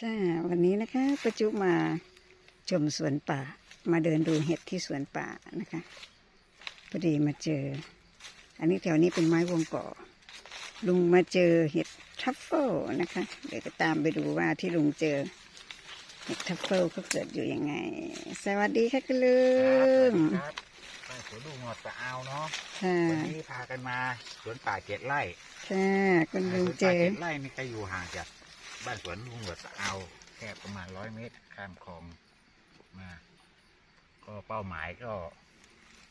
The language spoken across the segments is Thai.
ค่ะวันนี้นะคะประจุมาชมสวนป่า มาเดินดูเห็ดที่สวนป่านะคะพอดีมาเจอ อันนี้แถวนี้เป็นไม้วงก่อ ลุงมาเจอเห็ดทัฟเฟิลนะคะ เดี๋ยวจะตามไปดูว่าที่ลุงเจอ เห็ดทัฟเฟิลเขาเกิดอยู่ยังไง สวัสดีค่ะคุณลุงครับบ้านสวนลุงหนวดตะเอาเนาะค่ะวันนี้พากันมาสวนป่าเจ็ดไร่ค่ะคุณลุงสวนเจป่าอเจ็ดไร่นี่ก็อยู่ห่างจาก บ้านสวนลุงหวดตะเอาแค่ประมาณร้อยเมตรข้ามคลองมา ก็เป้าหมายก็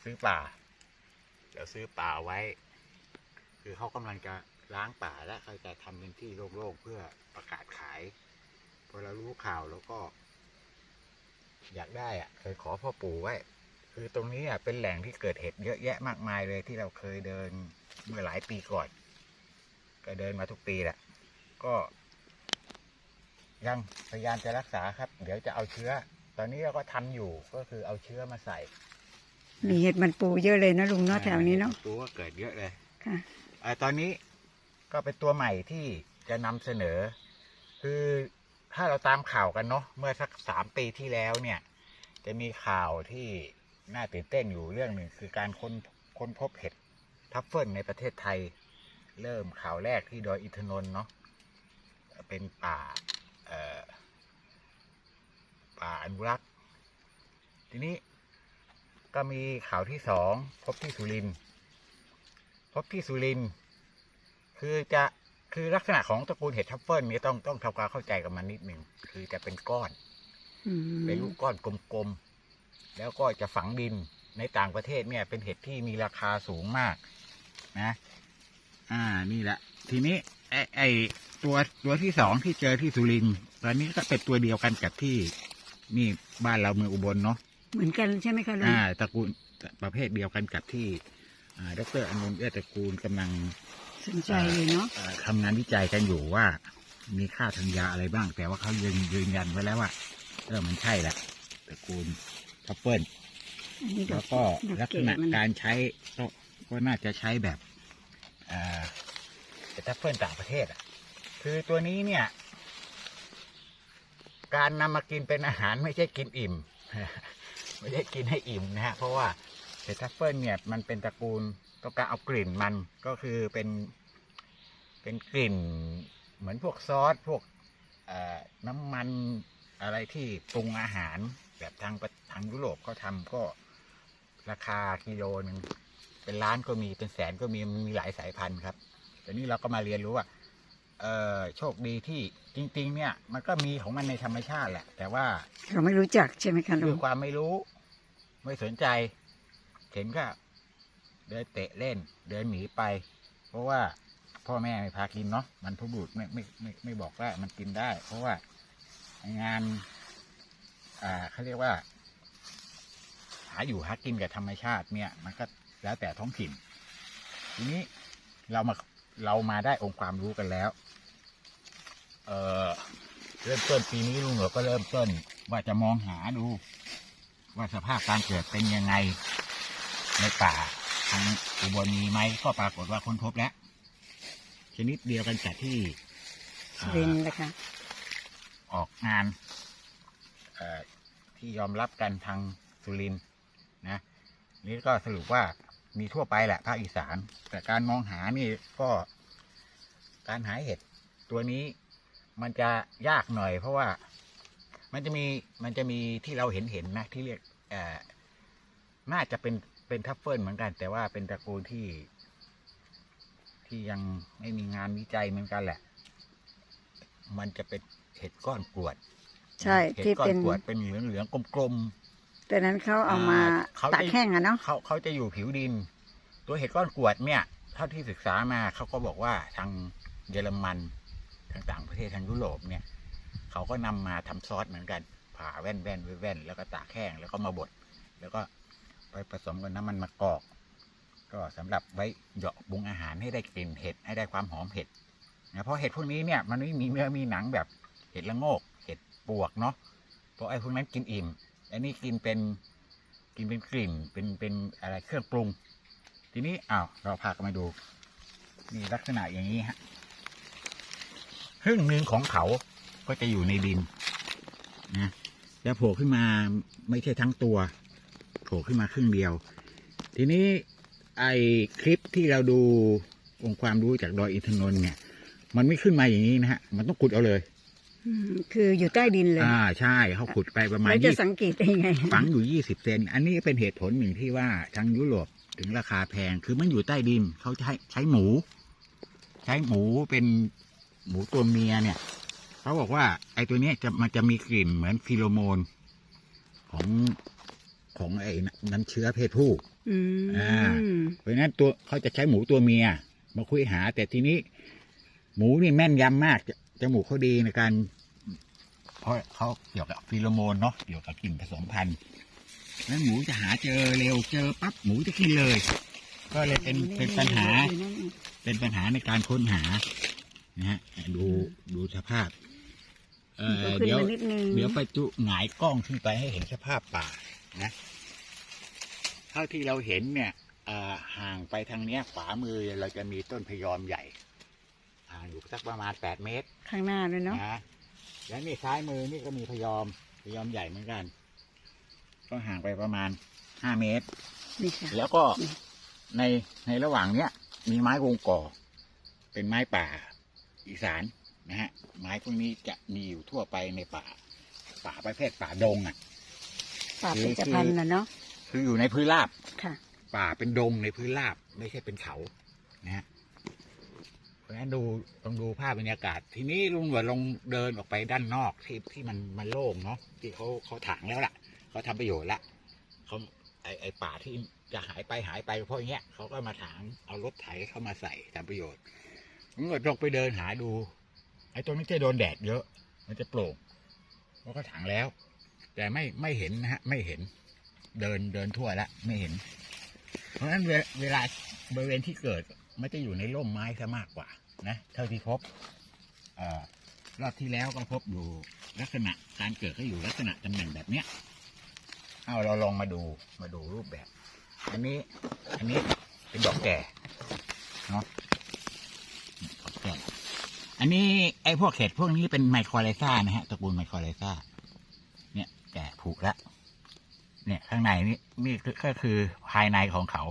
ซื้อป่า เดี๋ยวซื้อป่าไว้ คือเขากำลังจะล้างป่าและเขาจะทำเป็นที่โล่งๆเพื่อประกาศขายพอเรารู้ข่าวแล้วก็ อยากได้อะเคยขอพ่อปู่ไว้คือตรงนี้อะเป็นแหล่งที่เกิดเห็ดเยอะแยะมากมายเลยที่เราเคยเดินเมื่อหลายปีก่อน ก็เดินมาทุกปีแหละ ก็ ยังพยายามจะรักษาครับ เดี๋ยวจะเอาเชื้อ ตอนนี้เราก็ทำอยู่ก็คือเอาเชื้อมาใส่ มีเห็ดมันปูเยอะเลยนะลุงเนาะแถวนี้เนาะตัวก็เกิดเยอะเลยค่ะอ่าตอนนี้ก็เป็นตัวใหม่ที่จะนำเสนอ คือถ้าเราตามข่าวกันเนาะเมื่อสักสามปีที่แล้วเนี่ย จะมีข่าวที่น่าตื่นเต้นอยู่เรื่องหนึ่งคือการค้นค้นพบเห็ดทัฟเฟิลในประเทศไทย เริ่มข่าวแรกที่ดอยอินทนนท์เนาะเป็นป่าเอ่อ ป่าอนุรักษ์ ทีนี้ก็มีข่าวที่สองพบที่สุรินทร์พบที่สุรินทร์คือจะคือลักษณะของตระกูลเห็ดทัฟเฟิลนี้ต้องต้องทำความเข้าใจกับมันนิดหนึ่งคือจะเป็นก้อนอืมเป็นลูกก้อนกลมๆแล้วก็จะฝังดินในต่างประเทศเนี่ย เป็นเห็ดที่มีราคาสูงมาก นะ อ่านี่แหละ ทีนี้ ไอไอตัวตัวที่สองที่เจอที่สุรินทร์ตอนนี้ก็เป็นตัวเดียวกันกับที่นี่บ้านเราเมืองอุบลเนาะเหมือนกันใช่ไหมคะลุงอ่าตระกูลประเภทเดียวกันกับที่อ่าดรอนุนเอื้อตระกูลกำลัง สนใจเลยเนาะเอ่อทำงานวิจัยกันอยู่ว่า มีค่าทางยาอะไรบ้าง แต่ว่าเขายืนยืนยันไว้แล้วว่าเออมันใช่แหละตระกูลทัฟเฟิลอันนี้ดแล้อกวก็ดอกลักษเก๋ณะมัน การใช้ก็ก็น่าจะใช้แบบอ่า เป็นทัฟเฟิลต่างประเทศอะ คือตัวนี้เนี่ย การนำมากินเป็นอาหารไม่ใช่กินอิ่ม ไม่ใช่กินให้อิ่มนะฮะ เพราะว่าเห็ดทัฟเฟิลเนี่ยมันเป็นตระกูลต้องการเอากลิ่นมันก็คือเป็นเป็นกลิ่นเหมือนพวกซอสพวกน้ำมันอะไรที่ปรุงอาหารแบบทางทางยุโรปเขาทำก็ราคากิโลหนึ่งเป็นล้านก็มีเป็นแสนก็มีมีหลายสายพันธุ์ครับ แต่นี้เราก็มาเรียนรู้ว่า เออโชคดีที่จริง ๆ เนี่ย มันก็มีของมันในธรรมชาติแหละ แต่ว่าเราไม่รู้จักใช่ไหมคะลุด้วยงความไม่รู้ ไม่สนใจ เห็นก็เดินเตะเล่น เดินหนีไป เพราะว่าพ่อแม่ไม่พากินเนาะมันผู้บุตรไม่ไม่ไม่ไม่บอกว่ามันกินได้ เพราะว่างาน อ่าเขาเรียกว่า หาอยู่หากินกับธรรมชาติเนี่ย มันก็แล้วแต่ท้องถิ่น ทีนี้เรามา เรามาได้องค์ความรู้กันแล้ว เออเริ่มต้นปีนี้ลุงเหนือก็เริ่มต้น ว่าจะมองหาดู ว่าสภาพการเกิดเป็นยังไง ในป่าทางอุบลมีไหมก็ปรากฏว่าค้นพบแล้ว ชนิดเดียวกันกับที่สุรินทร์นะคะ ออกงานเอ่อที่ยอมรับกันทางสุรินทร์นะ นี่ก็สรุปว่า มีทั่วไปแหละภาคอีสาน แต่การมองหานี่ก็ การหาเห็ดตัวนี้มันจะยากหน่อย เพราะว่ามันจะมีมันจะมีที่เราเห็นเห็นนะ ที่เรียกเอ่อน่าจะเป็นเป็นทัฟเฟิลเหมือนกัน แต่ว่าเป็นตระกูลที่ ที่ยังไม่มีงานวิจัยเหมือนกันแหละ มันจะเป็นเห็ดก้อนกรวด ใช่เห็ดที่ก้อเป็นนกรวดเป็นเหลืองเหลืองๆกลมๆ แต่นั้นเขาเอามาอ่าเขาจะ ตากแห้งอะเนาะเขาเขาจะอยู่ผิวดิน ตัวเห็ดก้อนกรวดเนี่ยเท่าที่ศึกษามาเขาก็บอกว่าทางเยอรมันทางต่างประเทศทางยุโรปเนี่ยเขาก็นำมาทำซอสเหมือนกัน ผ่าแว่นแว่นแว่นแล้วก็ตากแห้งแล้วก็มาบดแล้วก็ไปผสมกับน้ำมันมะกอก ก็สำหรับไว้เหยาะปรุงอาหารให้ได้กลิ่นเห็ดให้ได้ความหอมเห็ดนะเพราะเห็ดพวกนี้เนี่ยมันไม่มีเนื้อมีหนังแบบเห็ดละโงกเห็ดปวกเนาะเพราะไอ้พวกนั้นกินอิ่ม อันนี้กินเป็นกินเป็นกลิ่นเป็นเป็นอะไรเครื่องปรุง ทีนี้อ้าวเราพากันมาดูมีลักษณะอย่างนี้ฮะครึ่งหนึ่งของเขาก็จะอยู่ในดินนะแล้วโผล่ขึ้นมาไม่ใช่ทั้งตัวโผล่ขึ้นมาครึ่งเดียว ทีนี้ไอคลิปที่เราดูองค์ความรู้จากดอยอินทนนท์เนี่ย มันไม่ขึ้นมาอย่างนี้นะฮะ มันต้องขุดเอาเลย คืออยู่ใต้ดินเลยอ่าใช่เขาขุดไปประมาณแล้วจะยี่สังเกตได้ยังไง ฝังอยู่ยี่สิบเซนอันนี้เป็นเหตุผลหนึ่งที่ว่าทางยุโรปถึงราคาแพงคือมันอยู่ใต้ดินเขาใช้ใช้หมู ใช้หมูเป็นหมูตัวเมียเนี่ยเขาบอกว่า ไอ้ตัวเนี้ยจะมันจะมีกลิ่นเหมือนฟิโลโมน ของของไอ้น้ำเชื้อเพศผู้อืมอ่าเพราะฉะนั้นตัวเขาจะใช้หมูตัวเมียมาคุยหา แต่ทีนี้ หมูนี่แม่นยำมาก จจมูกเขาดีในการ เพราะเขาเกี่ยวกับฟีโรโมนเนาะเกี่ยวกับกลิ่นผสมพันธุ์แล้วหมูจะหาเจอเร็วเจอปั๊บหมูจะกินเลย ก็เลยเป็นเป็นปัญหา เป็นปัญหาในการค้นหานะฮะดูดูสภาพ เอก็อขึ้นเดี๋ยวมานิดนึงเดี๋ยวไปจุหงายกล้องขึ้นไปให้เห็นสภาพป่านะเท่าที่เราเห็นเนี่ยอ่าห่างไปทางเนี้ยขวามือเราจะมีต้นพยอมใหญ่ ห่างอยู่สักประมาณแปดเมตรข้างหน้าด้วยเนาะนะแล้วนี่ซ้ายมือนี่ก็มีพยอมพยอมใหญ่เหมือนกัน ก็ห่างไปประมาณห้าเมตร นี่ค่ะ แล้วก็อืมในในระหว่างเนี้ย มีไม้วงก่อ เป็นไม้ป่า อีสานนะฮะ ไม้พวกนี้จะมีอยู่ทั่วไปในป่า ป่าประเภทป่าดงอะ ป่าเป็นจพันธุ์นะเนาะ คืออยู่ในพื้นราบ ค่ะ ป่าเป็นดงในพื้นราบ ไม่ใช่เป็นเขา นะฮะเพ ราะฉะนั้นดูต้องดูภาพบรรยากาศ ทีนี้ลุงหนวดลงเดินออกไปด้านนอกที่ที่มันมันโล่งเนาะที่เขาเขาถางแล้วล่ะเขาทำประโยชน์ละเขาไอไอป่าที่จะหายไปหายไปเพราะอย่างเงี้ยเขาก็มาถางเอารถไถเข้ามาใส่ทำประโยชน์ลุงหนวดลงไปเดินหาดูไอตรงนี้จะโดนแดดเยอะ มันจะโปร่งเพราะก็ถางแล้ว แต่ไม่ไม่เห็นนะฮะ ไม่เห็น เดินเดินทั่วแล้วไม่เห็น เพราะฉะนั้นเวลาบริเวณที่เกิด มันจะอยู่ในร่มไม้ซะมากกว่านะเท่าที่พบอรอบที่แล้วก็พบอยู่ลักษณะการเกิดก็อยู่ลักษณะตำแหน่งแบบเนี้ยเอาเราลองมาดูมาดูรูปแบบ อันนี้อันนี้เป็นดอกแก่เนาะดอกแก่อันนี้ไอ้พวกเห็ดพวกนี้เป็นไมโครไลซ่านะฮะตระกูลไมโครไลซ่าเนี่ยแก่ผุแล้วเนี่ยข้างในนี่นี่ก็คือภายในของเขา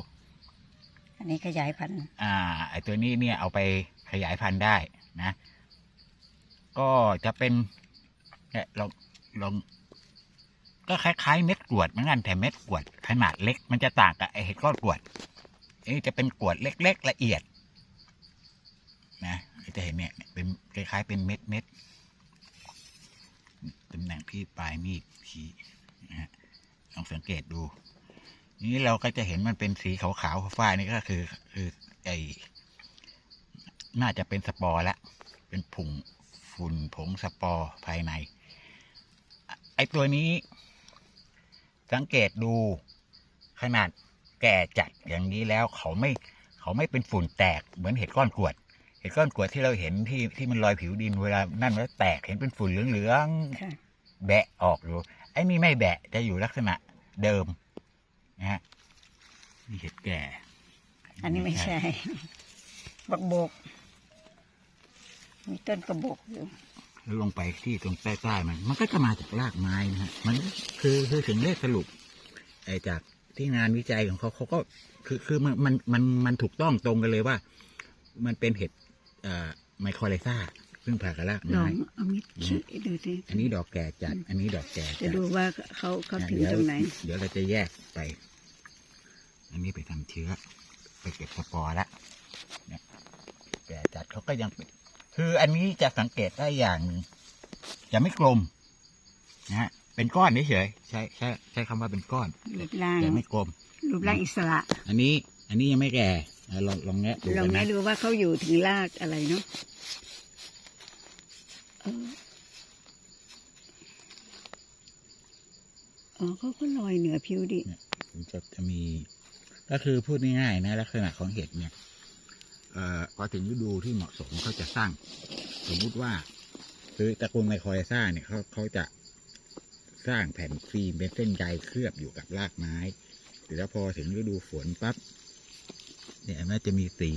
อันนี้ขยายพันธุ์อ่าไอตัวนี้เนี่ยเอาไปขยายพันธุ์ได้นะ ก็จะเป็นเนี่ยลองลองก็คล้ายๆเม็ดกรวดเหมือนกันแต่เม็ดกรวดขนาดเล็ก มันจะต่างกับไอเห็ดก้อนกรวดอันนี้จะเป็นกรวดเล็ก ๆ ละเอียด นะจะเห็นเนี่ยเป็นคล้ายๆ เป็นเม็ดเม็ดตำแหน่งที่ปลายมีดชี้นะฮะลองสังเกตดู นี้เราก็จะเห็นมันเป็นสีขาวๆฟ้าๆนี่ก็คือคือไอน่าจะเป็นสปอร์ละ เป็นผงฝุ่นผงสปอร์ภายใน ไอตัวนี้ สังเกตดูขนาดแก่จัดอย่างนี้แล้วเขาไม่เขาไม่เป็นฝุ่นแตกเหมือนเห็ดก้อนกรวด เห็ดก้อนกรวดที่เราเห็นที่ที่มันลอยผิวดินเวลานั่นแล้วแตกเห็นเป็นฝุ่นเหลืองค่ะๆแบะออกอยู่ไอ้นี่ไม่แบะจะอยู่ลักษณะเดิม นะฮะนี่เห็ดแก่ อันนี้ไม่ใช่ บักโบก มีต้นกระบอกอยู่ แล้วลงไปที่ตรงใต้ๆมัน มันก็จะมาจากรากไม้นะฮะ มันคือคือถึงเลขสรุปไอ้จากที่งานวิจัยของเขาเขาก็คือคือมันมันมันมันถูกต้องตรงกันเลยว่า มันเป็นเห็ดเอ่อไมโครไลซ่าซึ่งผ่ากับรากลอไม้งเอามิดชี้ดูสิอันนี้ดอกแก่จัด อันนี้ดอกแก่จะจัดดูว่าเขาเขาอะถึงเดี๋ยวตรงไหน เดี๋ยวเราจะแยกไป อันนี้ไปทำเชื้อ ไปเก็บสปอร์ละเนี่ยแก่จัดเขาก็ยังเป็นคืออันนี้จะสังเกตได้อย่างหนึ่งจะไม่กลมนะฮะเป็นก้อนเฉยๆใช้ใช้ใช้คำว่าเป็นก้อนรูปร่างแต่ไม่กลม รูปร่างอิสระ อันนี้ อันนี้ยังไม่แก่อะลองลองแงะดูลกัองนแม่นะดูว่าเขาอยู่ถึงรากอะไรเนาะเอออ๋อเขาก็ลอยเหนือผิวดิมันจะจะมี ก็คือพูดง่ายๆนะลักษณะของเห็ดเนี่ยเอ่อพอถึงฤดูที่เหมาะสมเขาจะสร้าง สมมุติว่าคือตระกูลไมโครไลซ่าเนี่ยเขาเขาจะสร้างแผ่นฟิล์มเป็นเส้นใยเคลือบอยู่กับรากไม้แล้วพอถึงฤดูฝนปั๊บเนี่ยมันจะมีสี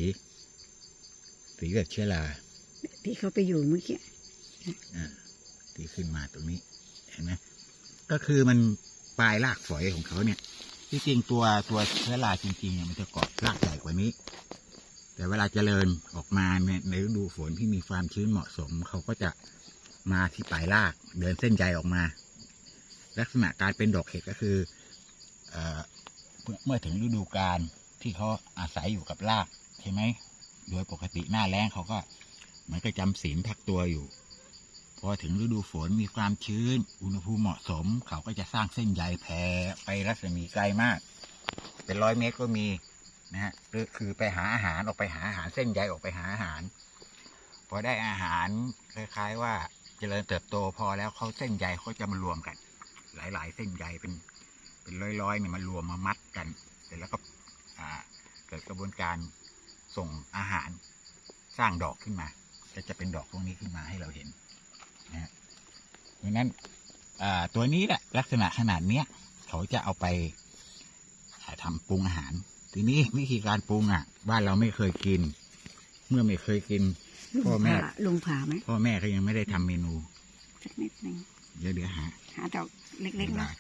สีแบบเชื้อราที่เขาไปอยู่เมื่อกี้อ่าที่ขึ้นมาตรงนี้เห็นไหมก็คือมันปลายรากฝอยของเขาเนี่ย ที่จริงตัวตัวเชื้อราจริงๆเนี่ยมันจะเกาะรากใหญ่กว่านี้ แต่เวลาเจริญออกมาเนี่ยในฤดูฝนที่มีความชื้นเหมาะสม เขาก็จะมาที่ปลายรากเดินเส้นใยออกมา ลักษณะการเป็นดอกเห็ดก็คือเออเมื่อถึงฤดูกาลที่เขาอาศัยอยู่กับรากใช่ไหมโดยปกติหน้าแล้งเขาก็เหมือนกับจำศีลพักตัวอยู่ พอถึงฤดูฝนมีความชื้น อุณหภูมิเหมาะสม เขาก็จะสร้างเส้นใยแผ่ไปรัศมีไกลมาก เป็นร้อยเมตรก็มีนะฮะหรือคือไปหาอาหารออกไปหาอาหารเส้นใยออกไปหาอาหาร พอได้อาหารคล้ายๆว่าเจริญเติบโตพอแล้วเขาเส้นใยเขาจะมารวมกัน หลาย ๆ เส้นใยเป็นเป็นร้อยๆเนี่ยมารวมมามัดกันเสร็จแล้วก็เกิดกระบวนการส่งอาหารสร้างดอกขึ้นมา ก็จะเป็นดอกพวกนี้ขึ้นมาให้เราเห็น นะฮะดังนั้นอ่าตัวนี้แหละลักษณะขนาดเนี้ย เขาจะเอาไปอ่าทำปรุงอาหาร ทีนี้วิธีการปรุงอะบ้านเราไม่เคยกิน เมื่อไม่เคยกินลุงพ่อแม่ผ่าลุงผ่าไหมพ่อแม่ก็ยังไม่ได้ทำเมนูสักนิดหนึ่งเดี๋ยวเดี๋ยวหาหาดอกเล็กๆได้เนาะ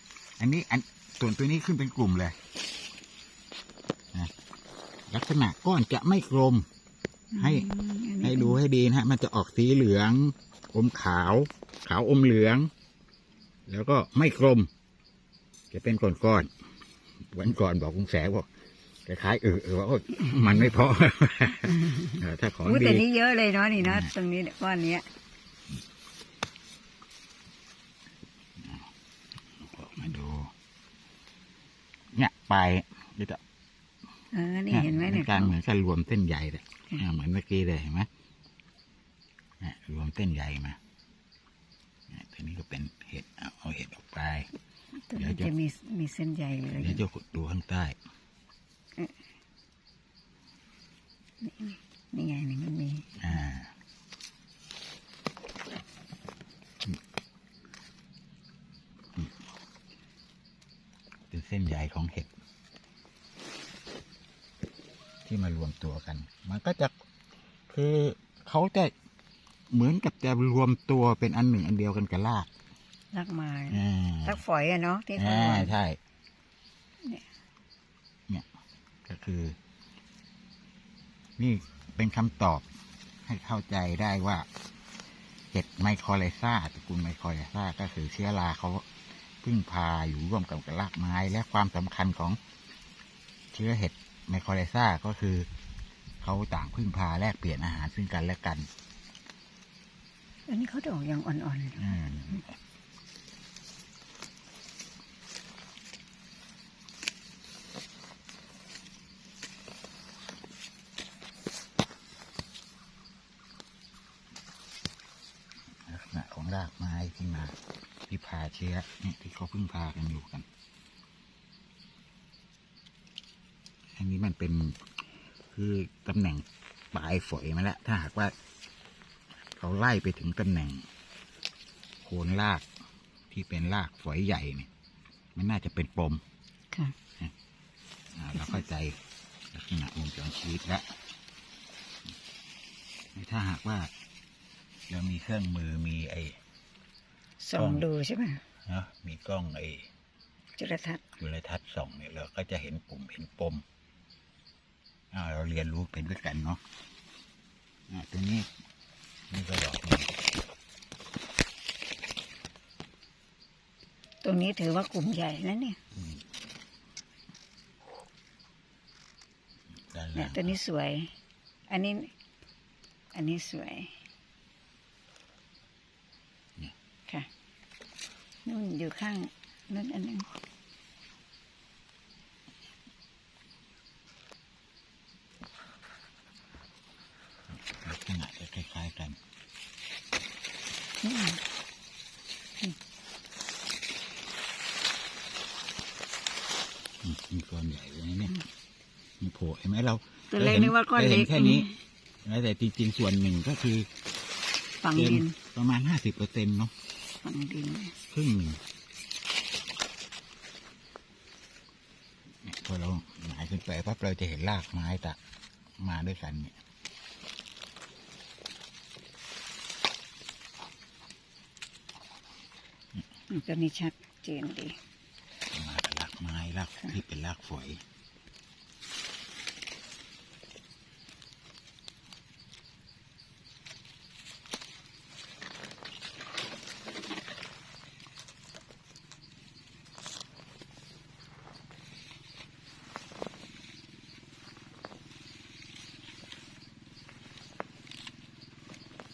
อันนี้อันส่วนตัวนี้ขึ้นเป็นกลุ่มเลยนะลักษณะก้อนจะไม่กลม ให้อืมอันนี้ให้ดูให้ดีนะฮะ มันจะออกสีเหลือง อมขาว ขาวอมเหลือง แล้วก็ไม่กลม จะเป็นก้อนๆวันก่อนบอกลุงแสบอกคล้ายๆเออเออว่าโอ๊ยมันไม่พอเออถ้าของอู้ดีแต่นี้เยอะเลยเนาะนี่เนาะอืมตรงนี้เนี่ยก้อนเนี้ยออกมาดู เนี่ยปลายจะเออนี่เห็นไหมเนี่ยการเหมือนกันรวมเส้นใยเลยค่ะอ่าเหมือนเมื่อกี้เลยเห็นไหมเนี่ย รวมเส้นใยมาเนี่ยตัวนี้ก็เป็นเห็ดเอาเอาเห็ดออกไปตัวเดี๋ยวนี้จะจะมีมีเส้นใยเลยเดี๋ยวจะขุดดูข้างใต้นี่ไงนี่มันมีอ่าเป็นเส้นใยของเห็ด ที่มารวมตัวกัน มันก็จะคือเขาจะ เหมือนกับจะรวมตัวเป็นอันหนึ่งอันเดียวกันกับรากรักไม้อ่ารักฝอยอะเนาะที่เขาอ่าว่า ใช่ เนี่ย เนี่ยก็คือ นี่เป็นคำตอบให้เข้าใจได้ว่าเห็ดไมโครไลซ่าตระกูลไมโครไลซ่าก็คือเชื้อราเขาพึ่งพาอยู่ร่วมกับกับรากไม้ และความสำคัญของเชื้อเห็ดไมโครไลซ่าก็คือ เขาต่างพึ่งพาแลกเปลี่ยนอาหารซึ่งกันและกัน อันนี้เขาดอกยังอ่อนๆอยู่อืมลักษณะของรากไม้ที่มาที่พาเชื้อเนี่ยที่เขาเพึ่งพากันอยู่กัน อันนี้มันเป็นคือตำแหน่งปลายฝอยมาแล้ว ถ้าหากว่า เขาไล่ไปถึงตำแหน่ง โคนรากที่เป็นรากฝอยใหญ่เนี่ยมันน่าจะเป็นปมค่ะอ่าเราเข้าใจลักษณะวงจรชีวิตแล้วถ้าหากว่าเรามีเครื่องมือมีไอ้ส่องดูใช่ไหมเนาะมีกล้องไอ้จุลทรรศน์จุลทรรศน์ส่องเนี่ยเราก็จะเห็นปุ่มเห็นปมอ่าเราเรียนรู้เป็นด้วยกันเนาะอ่าตัวนี้ นี่ก็ดอกหนึ่งตรงนี้ถือว่ากลุ่มใหญ่นะเนี่ยอืมด้านเนี่ยล่างตัวนี้สวย อันนี้ อันนี้สวยค่ะนู่นอยู่ข้างนั่นอันหนึง ลักษณะจะคล้ายๆกัน นี่ อืมมีก้อนใหญ่เลยนะเนี่ยมีโผล่เห็นไหมเรา ตั วเล็กรห็นึกว่าก้อนรเล็ห็กแค่นี้แล้วแต่จริงๆส่วนหนึ่งก็คือฝังเป็นดินประมาณห้าสิบเปอร์เซ็นต์เนาะฝังดินครึ่งหนึ่งเนี่ยพอเราหมายขึ้นไปปั๊บเราจะเห็นรากไม้ตะมาด้วยกันเนี่ยอืมตัวนี้ชัดเจนดีมากับรากไม้รากที่เป็นรากฝอย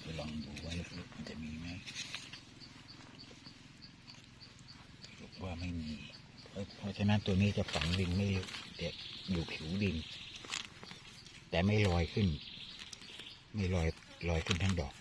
จะลองดูว่าลึกๆมันจะมีไหมสรุปว่าไม่มี เพราะเพราะฉะ นี้จะฝังดินไม่ลึกแต่อยู่ผิวดิน แต่ไม่ลอยขึ้น ไม่ลอยลอยขึ้นทั้งดอก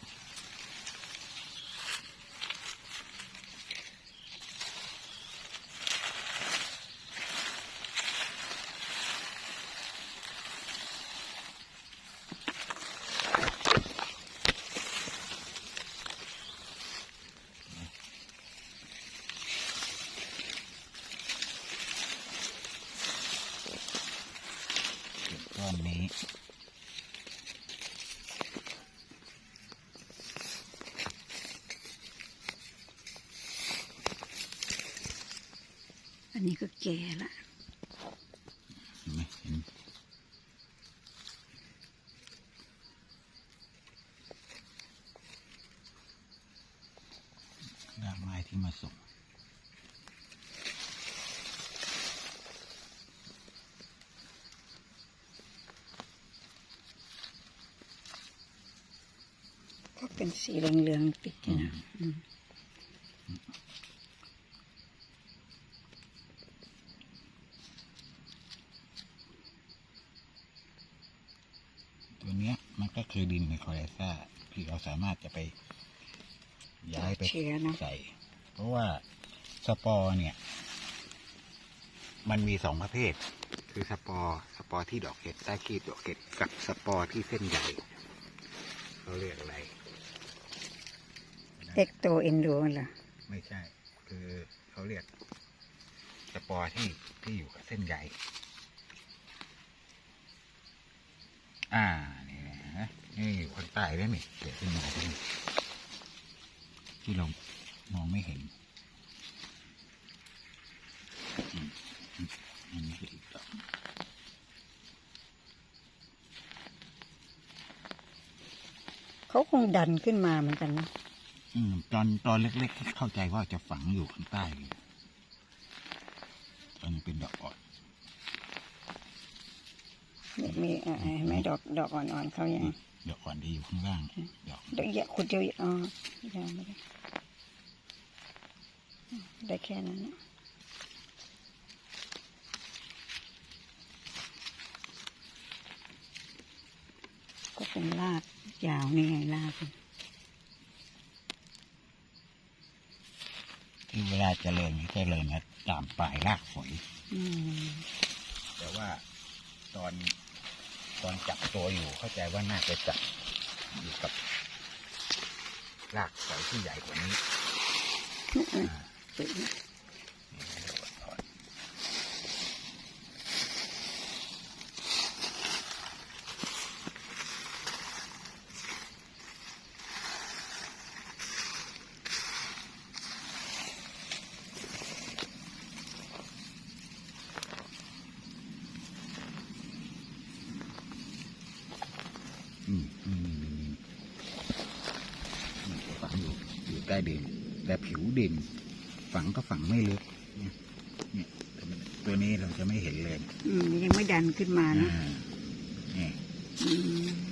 อนนี้ อันนี้ก็แก่ละ เห็นไหมเห็นรากไม้ ที่มาส่งก็เป็นสีเหลืองๆติดอยู่นะอืมตัวเนี้ยมันก็คือดินไมโครไลซ่าที่เราสามารถจะไปย้ายไปเชื้อเนาะใส่ เพราะว่าสปอร์เนี่ย มันมีสองประเภท คือสปอร์สปอร์ที่ดอกเห็ดใต้ขีดดอกเห็ดกับสปอร์ที่เส้นใหญ่เขาเรียกอะไรเอ็กโตเอนโดเหรอไม่ใช่ คือเขาเรียกสปอร์ที่ที่อยู่กับเส้นใยอ่า นี่นะนี่อยู่ข้างใต้ด้วยนี่เดี๋ยวขึ้นมาที่นี่ที่เรามองไม่เห็นอืมอืมอันนี้คืออีกดอก เขาคงดันขึ้นมาเหมือนกันนะอืมตอนตอนเล็กๆ เข้าใจว่าจะฝังอยู่ข้างใต้อยู่ตอนนี้เป็นดอกอ่อนมีมีเอ่อเห็นไหมดอกดอกอ่อนๆเขาอย่างดอกอ่อนที่อยู่ข้างล่างดอกดอกอย่าขุดเดียวอ๋อยังไม่ได้ได้แค่นั้นนะ เป็นรากยาวนี่ไงรากมันที่เวลาเจริญเจริญนะตามปลายรากฝอยอืมแต่ว่าตอนตอนจับตัวอยู่เข้าใจว่าน่าจะจับอยู่กับรากฝอยที่ใหญ่กว่านี้อืมอ่าสวยนะนี่ อืมนี่นี่นี่นี่นี่ฝังอยู่อยู่ใต้ดินแต่ผิวดิน ฝังก็ฝังไม่ลึกเนี่ยเนี่ยตัวนี้เราจะไม่เห็นเลย อืมยังไม่ดันขึ้นมานะอ่านี่ อืม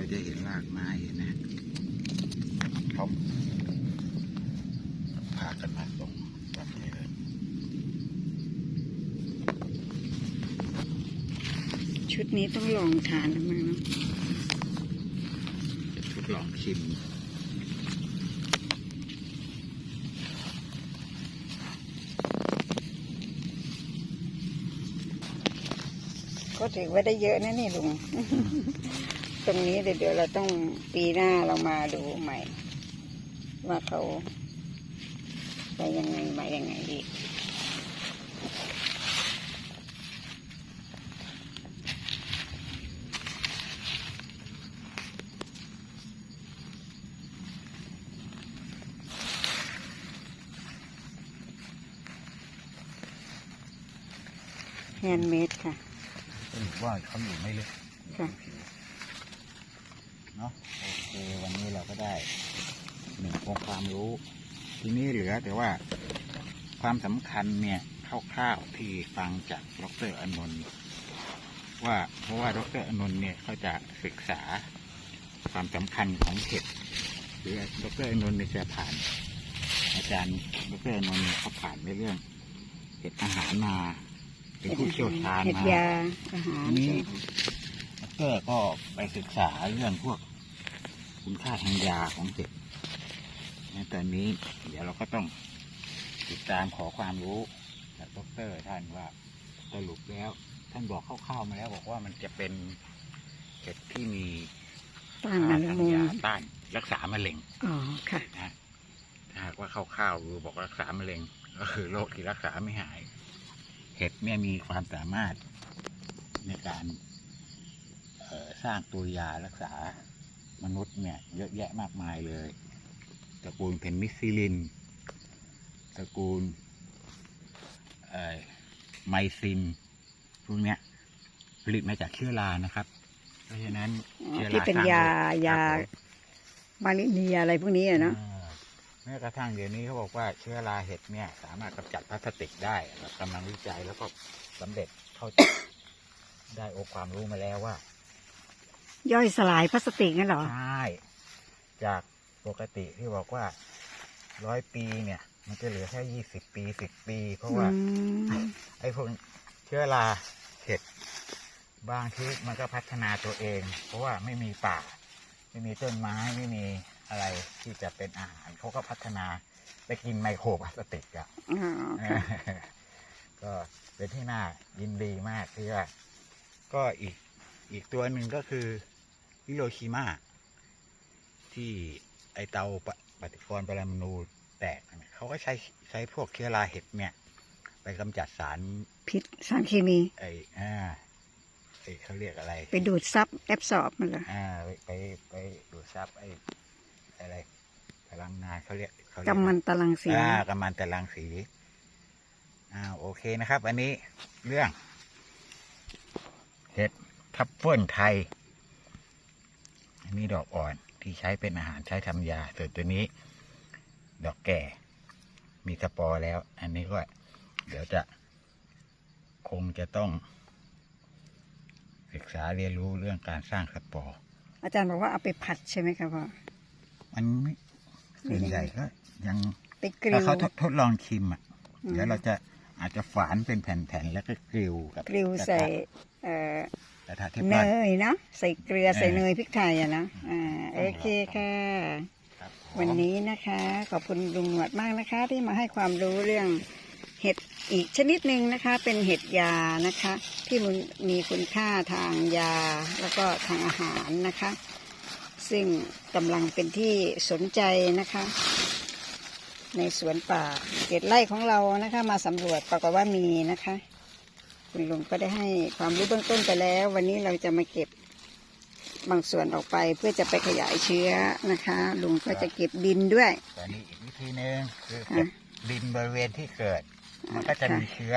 อ จะเห็นรากไม้เห็นนะเขาพากันมาตรงแบบนี้เลย ชุด นี้ต้องลองทานนะมั้งเนาะจะทดลองชิมก็ถือว่าได้เยอะนะนี่ลุง ตรงนี้เดี๋ยวเดี๋ยวเราต้องปีหน้าเรามาดูใหม่ ว่าเขาไปยังไงมายังไงอีก ฮนด์เมดค่ะสรุปว่าเขาอยู่ไม่ลึกค่ะเนาะโอเควันนี้เราก็ได้หนึ่งองค์ความรู้ ทีนี้เหลือแต่ว่าความสำคัญเนี่ยคร่าวๆที่ฟังจากดรอนนท์ว่าเพราะว่าดรอนนท์เนี่ยเขาจะศึกษาความสำคัญของเห็ดหรือดรอนนท์เนี่ยจะผ่าน อาจารย์ดรอนนท์เนี่ยเขาผ่านในเรื่องเห็ดอาหารมา เป็นผู้เชี่ยวชาญเห็ดมายาอาหารทีนี้ใช่ไหมคะดรก็ไปศึกษาเรื่องพวกคุณค่าทางยาของเห็ดในตอนนี้ เดี๋ยวเราก็ต้องติดตามขอความรู้จากดรท่านว่าสรุปแล้ว ท่านบอกคร่าวๆมาแล้ว บอกว่ามันจะเป็นเห็ดที่มีต้านอค่านุทางมูลยาต้านรักษามะเร็งอ๋อค่ะนะถ้าหากว่าคร่าวๆดูบอกว่ารักษามะเร็งก็คือโรคที่รักษาไม่หาย เห็ดเนี่ยมีความสามารถในการเอ่อสร้างตัวยารักษามนุษย์เนี่ยเยอะแยะมากมายเลย ตระกูลเพนนิซิลิน ตระกูลเอ่อไมซิน พวกเนี้ยผลิตมาจากเชื้อรานะครับ เพราะฉะนั้นอ๋อเชื้อราที่เป็นสร้งยาโรคยาครับผมมาลิเนียอะไรพวกนี้อะเนาะอ่าแม้กระทั่งเดี๋ยวนี้เขาบอกว่าเชื้อราเห็ดเนี่ย สามารถกำจัดพลาสติกได้เรากำลังวิจัยแล้วก็สำเร็จเข้าได้โอความรู้มาแล้วว่า ย่อยสลายพลาสติกนั่นเหรอใช่จากปกติที่บอกว่าร้อยปีเนี่ย มันจะเหลือแค่ยี่สิบปีสิบปี เพราะว่าอืมไอ้พวกเชื้อราเห็ดบางทีมันก็พัฒนาตัวเอง เพราะว่าไม่มีป่า ไม่มีต้นไม้ไม่มี อะไรที่จะเป็นอาหารเขาก็พัฒนาไปกินไมโครพลาสติกอะอ๋อค่ะก็เป็นที่น่ายินดีมากที่ว่าก็อีกอีกตัวหนึ่งก็คือฮิโรชิมาที่ไอเตาปะปฏิกรณ์ปรมาณูแตกเนี่ยเขาก็ใช้ใช้พวกเชื้อราเห็ดเนี่ย ไปกำจัดสารพิษสารเคมี ไออ่าไอเขาเรียกอะไร ไปดูดซับแอบสอบมันเหรออ่าไปไปไปดูดซับไอ อะไรพลังงานเขาเรียกเขาเรียกำมันตรังสี อ่ากำมันตรังสีอ่าโอเคนะครับ อันนี้เรื่องเห็ดทับเฟิลไทย อันนี้ดอกอ่อนที่ใช้เป็นอาหารใช้ทำยาส่วนตัวนี้ ดอกแก่ มีสปอร์แล้ว อันนี้ก็ เดี๋ยวจะคงจะต้อง ศึกษาเรียนรู้เรื่องการสร้างสปอร์ อาจารย์บอกว่าเอาไปผัดใช่ไหมครับพ่อ มันไม่ส่วนใหญ่ก็ยังไปกริถ้าลเขาทดทดลองชิมอะอืมเดี๋ยวเราจะอาจจะฝานเป็นแผ่นๆแล้วก็กริลกับกริลใส่เอ่อกระทะเทฟเนลอนยเนาะใส่เกลือเออใส่เนยพริกไทยอะเนาะอ่าโอเคค่ะ ครับผมวันนี้นะคะ ขอบคุณลุงหนวดมากนะคะ ที่มาให้ความรู้เรื่องเห็ดอีกชนิดหนึ่งนะคะ เป็นเห็ดยานะคะ ที่มันมีคุณค่าทางยาแล้วก็ทางอาหารนะคะ ซึ่งกำลังเป็นที่สนใจนะคะ ในสวนป่าเจ็ดไร่ของเรานะคะ มาสำรวจปรากฏว่ามีนะคะ คุณลุงก็ได้ให้ความรู้เบื้องต้นไปแล้ว วันนี้เราจะมาเก็บบางส่วนออกไปเพื่อจะไปขยายเชื้อนะคะ ลุงก็จะเก็บดินด้วยแต่นี่อีกวิธีหนึ่งคือค่ะเก็บดินบริเวณที่เกิด มันก็จะค่ะมีเชื้อ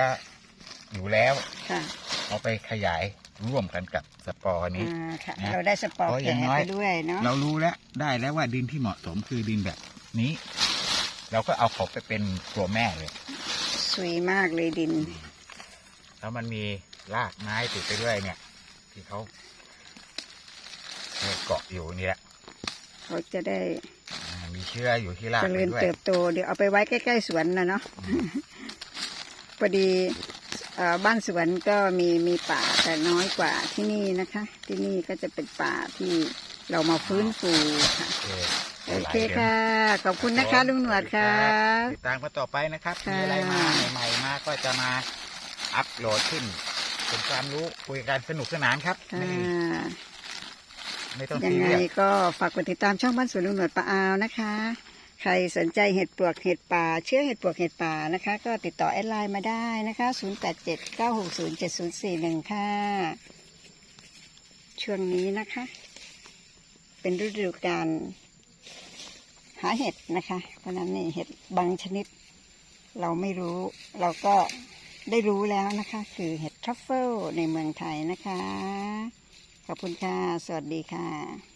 อยู่แล้วค่ะเอาไปขยาย ร่วมกันกับสปอร์นี้ อ่าค่ะนะเราได้สปอร์เพราะอแก่ย่างน้อย ไปด้วยเนาะ เรารู้แล้วได้แล้วว่าดินที่เหมาะสมคือดินแบบนี้ เราก็เอาเขาไปเป็นตัวแม่เลย สวยมากเลยดิน แล้วมันมีรากไม้ติดไปด้วยเนี่ย ที่เขาเอ่อเกาะอยู่นี่แหละเขาจะได้อ่ามีเชื้ออยู่ที่รากเจริญด้วย เติบโต เดี๋ยวเอาไปไว้ใกล้ ๆ สวนนะเนาะ พอดีเอ่อ บ้านสวนก็มีมีป่าแต่น้อยกว่าที่นี่นะคะ ที่นี่ก็จะเป็นป่าที่เรามาฟื้นฟูค่ะโอเคโอเคค่ะ ขอบคุณนะคะลุงหนวดค่ะติดตามกันต่อไปนะครับค่ะมีอะไรมาใหม่ๆมาก็จะมาอัปโหลดขึ้นเป็นความรู้คุยกันสนุกสนานครับค่ะไม่ไม่ต้องยัซีงไงเรียสก็ฝากกดติดตามช่องบ้านสวนลุงหนวดปะอาวนะคะ ใครสนใจเห็ดปลวกเห็ดป่า เชื่อเห็ดปลวกเห็ดป่านะคะ ก็ติดต่อแอดไลน์มาได้นะคะ 0879607041 ค่ะ ช่วงนี้นะคะ เป็นฤดูการหาเห็ดนะคะ เพราะนั้นนี่เห็ดบางชนิด เราไม่รู้เราก็ได้รู้แล้วนะคะ คือเห็ดทรัฟเฟิลในเมืองไทยนะคะ ขอบคุณค่ะ สวัสดีค่ะ